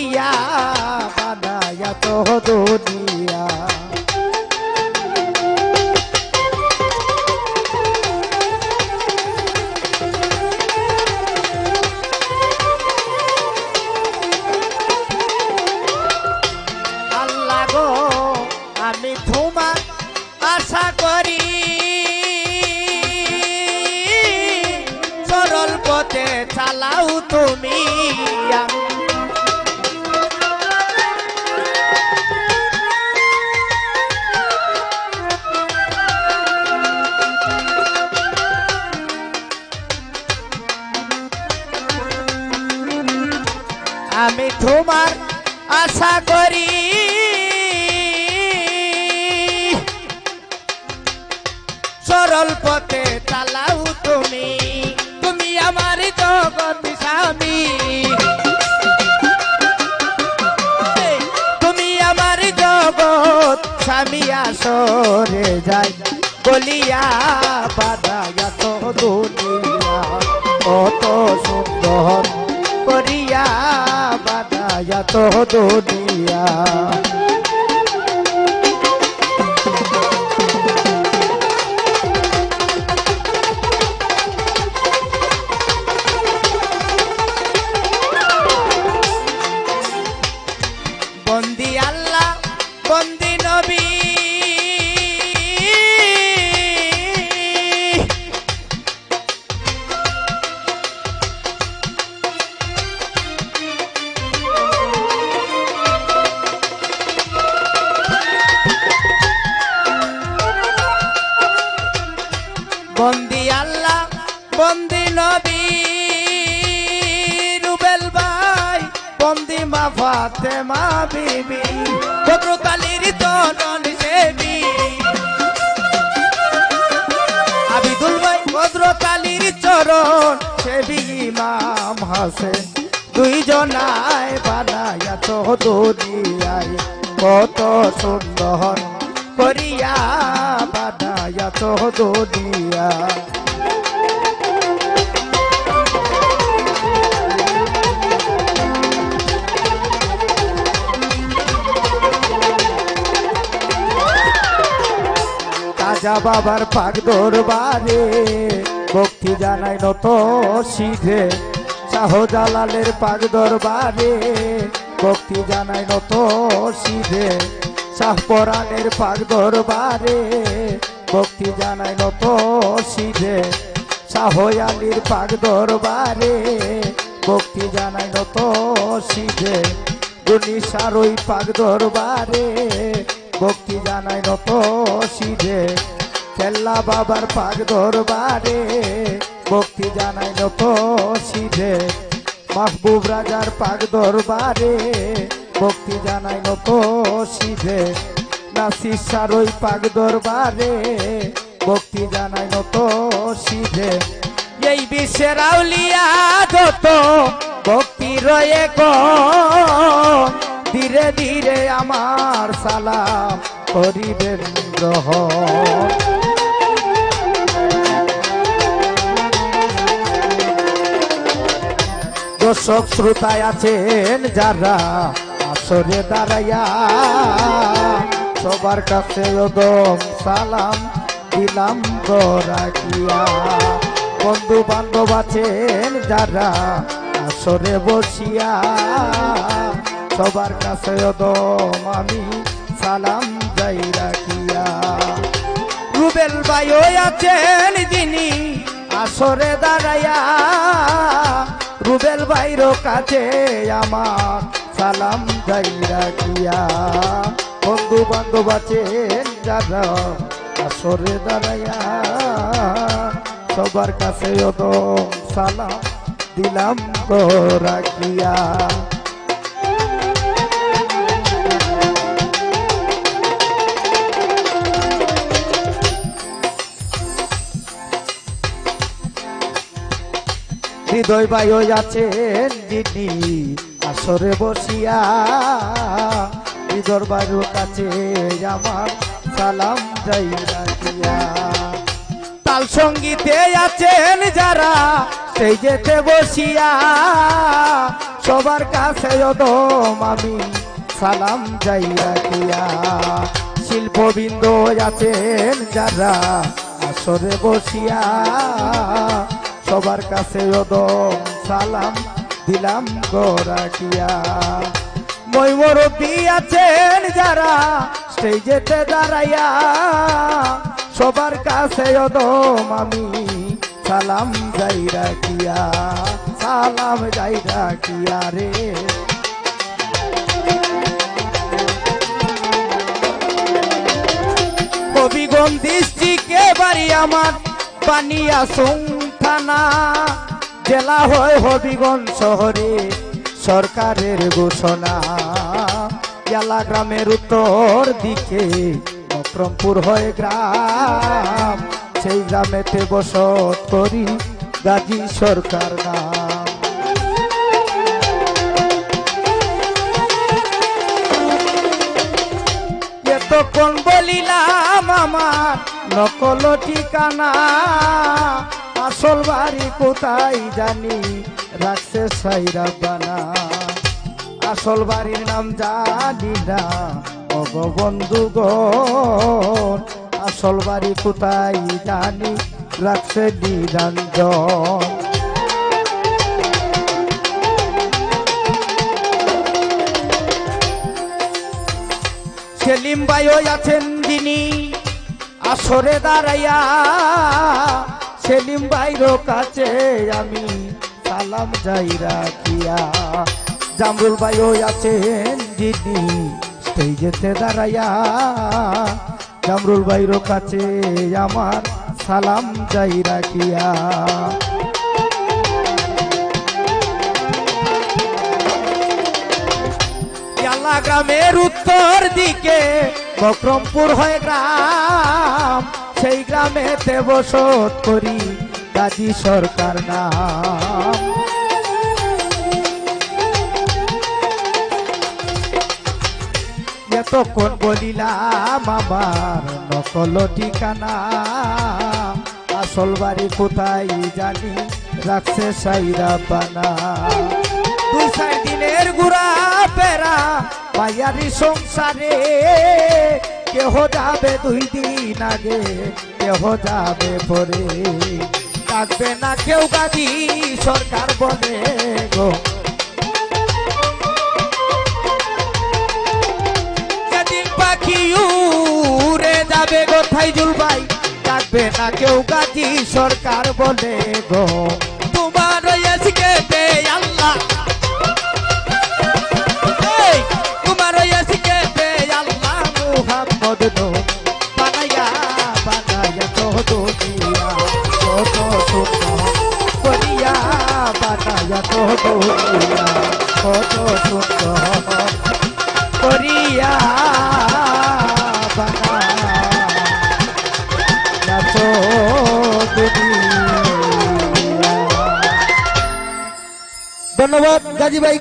করিয়া বানায়া তো আমি তোমার আশা করি। সরল পথে চালাও তুমি আমি আশা করি। সরল পথে চালাও তুমি তুমি আমার জগৎ স্বামী। তুমি আমার জগৎ স্বামী, আসরে যাই। বলিয়া বাদায়া তো দুনিয়া, কত সুন্দর করিয়া বাদায়া তো দুনিয়া বন্দি নবী রুবেল ভাই, বন্দি মা ফাতে মা বিবি ভদ্রকালীর চরণ সেবি। আবিদুল ভাই ভদ্রকালীর চরণ সেবি ইমাম হাসেন। দুইজনায় বানায়া তো দুনিয়ায় কত সুন্দর করিয়া বানায়া তো দুনিয়া বাবার পাক দরবারে ভক্তি জানাই নত সিধে শাহজালালের পাক দরবারে ভক্তি জানাই নত সিধে শাহপরাণের পাক দরবারে ভক্তি জানাই নত সিধে শাহয়ালির পাক দরবারে ভক্তি জানাই নত সিধে দুনিশার ওই পাক দরবারে ভক্তি জানাই নত সিধে কেল্লা বাবার পাক দরবারে। ভক্তি জানাই নত সিধে মাহবুব রাজার পাক দরবারে। ভক্তি জানাই নত সিধে নাসির সারই পাক দরবারে। ভক্তি জানাই নত সিধে এই বিশ্বের আউলিয়া যত ভক্তি রয়ে গো ধীরে ধীরে আমার সালাম করিবেন গ্রহণ। দর্শক শ্রোতায় আছেন যারা আসরে দাঁড়াইয়া সবার কাছে ওদম সালাম দিলাম গরাকিয়া। বন্ধু বান্ধব আছেন যারা আসরে বসিয়া সবার কাছে ওদম আমি সালাম যাই রাখিয়া। রুবেল ভাইও আছেন যিনি আসরে দাঁড়াইয়া রুবেল ভাইর কাছে আমার সালাম যাই রাখিয়া। বন্ধু বান্ধব আছেন যারা আসরে দাঁড়াইয়া সবার কাছে সালাম দিলাম তো রাখিয়া। হৃদয় বায়ু আছেন যিনি আসরে বসিয়া। হৃদয় বায়ুর কাছে আমার সালাম যাই তাল সঙ্গীতে আছেন যারা, সেই যেতে বসিয়া। সবার কাছে যদম আমি সালাম যাই রাখিয়া। শিল্পবিন্দ আছেন যারা, আসরে বসিয়া। সবার কাছে যদম সালাম দিলাম গো রাখিয়া ময়ূরবী আছেন যারা স্টেজেতে দাঁড়াইয়া, সবার কাছে অদম আমি সালাম যাই রাখিয়া সালাম যাই রাখিয়া রে। কবিগঞ্জ ডিস্ট্রিক্টে বাড়ি আমার পানিয়া বানিয়া থানা, জেলা হয় হবিগঞ্জ শহরে সরকারের ঘোষণা। জেলা গ্রামের উত্তর দিকে মকরমপুর হয় গ্রাম, সেই গ্রামেতে বসত করি গাজী সরকার নাম। এতক্ষণ বলিলাম আমার নকল ঠিকানা আসল বাড়ি কোথায় জানি? রাখছে সাইরা বানা। আসল বাড়ির নাম জানি না। অগবন্ধুগণ আসল বাড়ি কোথায় জানি? রাখছে নিরঞ্জন। সেলিম ভাইও আছেন যিনি, আসরে দাঁড়াইয়া কাছে আমি সালাম যাই রাখিয়া। জামরুল ভাইও আছেন যিনি স্টেজেতে দাঁড়াইয়া। জামরুল ভাইর কাছে আমার সালাম যাই রাখিয়া। গ্রামের উত্তর দিকে বক্রমপুর হয় গ্রাম, সেই গ্রামেতে বসত করি। গাজী সরকার নাম এতক্ষণ বলিলাম আমার নকল ঠিকানা। আসল বাড়ি কোথায় জানি, রাখছে সাইরা বানা। দুই চার দিনের ঘুরা পেরা বায়ারি সংসারে, কেহ যাবে দুই দিন আগে, কেহ যাবে পরে। থাকবে না কেউ গাদি, সরকার বলে গো। যেদিন উড়ে যাবে গো থাই জুলবাই থাকবে না কেউ গাদি, সরকার বলে গো। কত সুন্দর করিয়া ধন্যবাদ গাজী ভাই